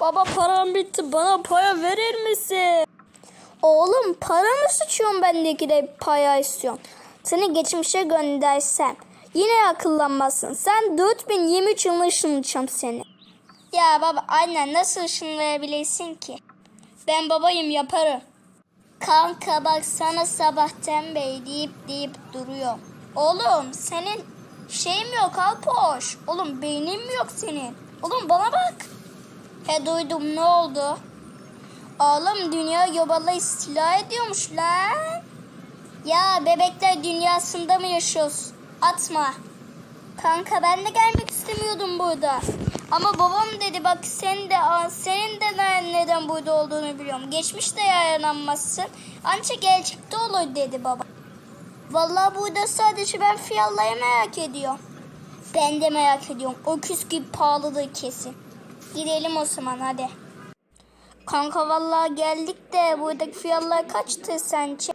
Baba param bitti bana para verir misin? Oğlum para mı sıçıyorsun bendeki de paya istiyorsun? Seni geçmişe göndersem yine akıllanmazsın. Sen 4023 yılında ışınlayacağım seni. Ya baba aynen nasıl ışınlayabilirsin ki? Ben babayım yaparım. Kanka bak sana sabahtan beri deyip deyip duruyor. Oğlum senin şeyim yok Alpoş. Oğlum beynin mi yok senin? Oğlum bana bak. He duydum ne oldu? Oğlum dünya yobala istila ediyormuş lan. Ya bebekler dünyasında mı yaşıyoruz? Atma. Kanka ben de gelmek istemiyordum burada. Ama babam dedi bak sen de senin de ne- neden burada olduğunu biliyorum. Geçmişte yaranamazsın. Ancak gelecekte olur dedi baba. Vallahi burada sadece ben fiyallayı merak ediyorum. Ben de merak ediyorum. O küs gibi pahalıdır kesin. Gidelim o zaman hadi. Kanka vallahi geldik de buradaki fiyatlar kaçtı sence?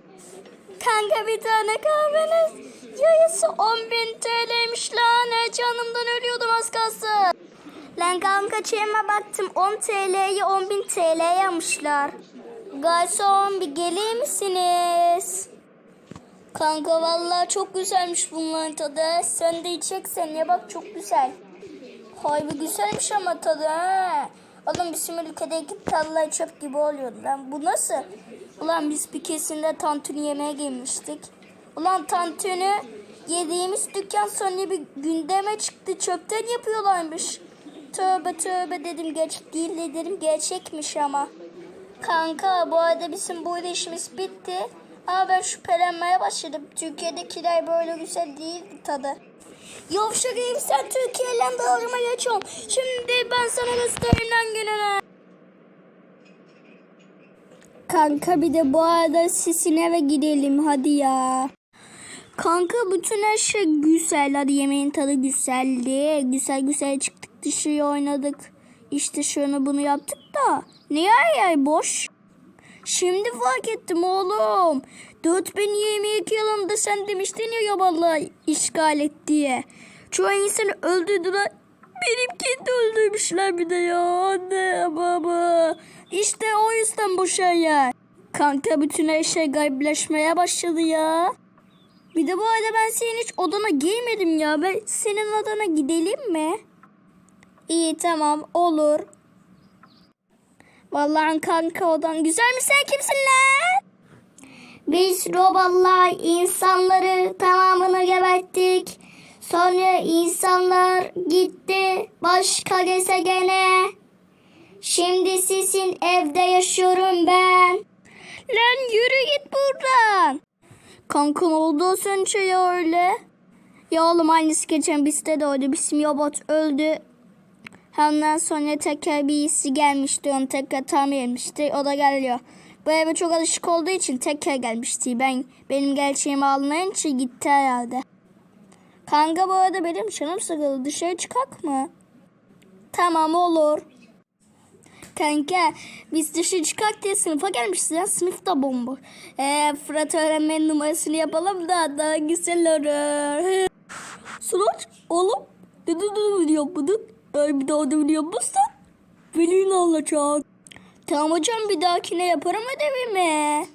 Kanka bir tane kahveniz yarısı 10.000 TL'ymiş lan. Heyecanımdan ölüyordum az kalsın. Lan kanka çeyime baktım 10 TL'yi 10.000 TL yapmışlar. Garson bir gelir misiniz? Kanka vallahi çok güzelmiş bunların tadı. Sen de içeceksen ya bak çok güzel. Harbi güzelmiş ama tadı ha. Oğlum bizim ülkedeki tadlar çöp gibi oluyordu lan. Bu nasıl? Ulan biz bir kesinde tantuni yemeğe girmiştik. Ulan tantuni yediğimiz dükkan sonra bir gündeme çıktı. Çöpten yapıyorlarmış. Tövbe tövbe dedim gerçek değil de dedim gerçekmiş ama. Kanka bu arada bizim burada işimiz bitti. Ama ben şüphelenmeye başladım. Türkiye'dekiler böyle güzel değil tadı. Yavşak sen Türkiye'yle dalgama geçiyorsun. Şimdi ben sana göstereyim lan gününü. Kanka bir de bu arada sisin eve gidelim hadi ya. Kanka bütün her şey güzel. Hadi yemeğin tadı güzeldi. Güzel güzel çıktık dışarı oynadık. İşte şunu bunu yaptık da. Niye her yer boş? Şimdi fark ettim oğlum. 4022 yılında sen demiştin ya yabalı işgal et diye. Çoğu insanı öldürdüler. Benimkini de öldürmüşler bir de ya. Anne baba. İşte o yüzden bu şey ya. Kanka bütün her şey garipleşmeye başladı ya. Bir de bu arada ben senin hiç odana girmedim ya. Ben senin odana gidelim mi? İyi tamam olur. Vallahi kanka odan güzel mi sen kimsin lan? Biz roballar insanları tamamını geberttik. Sonra insanlar gitti başka gezegene. Şimdi sizin evde yaşıyorum ben. Lan yürü git buradan. Kanka oldu sence ya öyle? Ya oğlum aynısı geçen bizde de oldu. Bizim robot öldü. Ondan sonra tekrar birisi gelmişti. Onu tekrar tamir etmişti. O da geliyor. Bu eve çok alışık olduğu için tekrar gelmişti. Ben benim gerçeğimi anlayınca gitti herhalde. Kanka bu arada benim canım sıkıldı. Dışarı çıkak mı? Tamam olur. Kanka biz dışarı çıkak diye sınıfa gelmişiz ya. Sınıf da bomba. Ee, Fırat öğrenmenin numarasını yapalım da daha güzel olur. Sıraç oğlum ne biliyor bunu? Eğer bir daha da biliyor musun? Velin alacak. Tamam hocam bir dahakine yaparım ödevimi.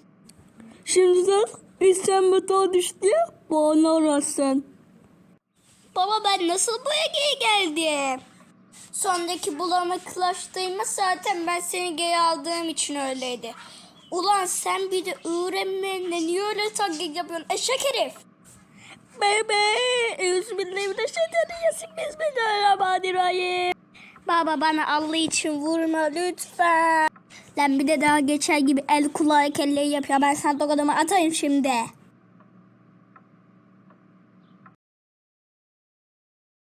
Şimdi sen İstem bata düştü ya bana arasın. Baba ben nasıl buraya geri geldim? Sondaki bulanıklaştırma zaten ben seni geri aldığım için öyleydi. Ulan sen bir de öğrenmenle niye öyle taklit yapıyorsun eşek herif? Bebe, Bismillahirrahmanirrahim. Bismillahirrahmanirrahim. Baba bana Allah için vurma lütfen. Lan bir de daha geçer gibi el kulağı kelleyi yapıyor. Ben sana tokadımı atayım şimdi.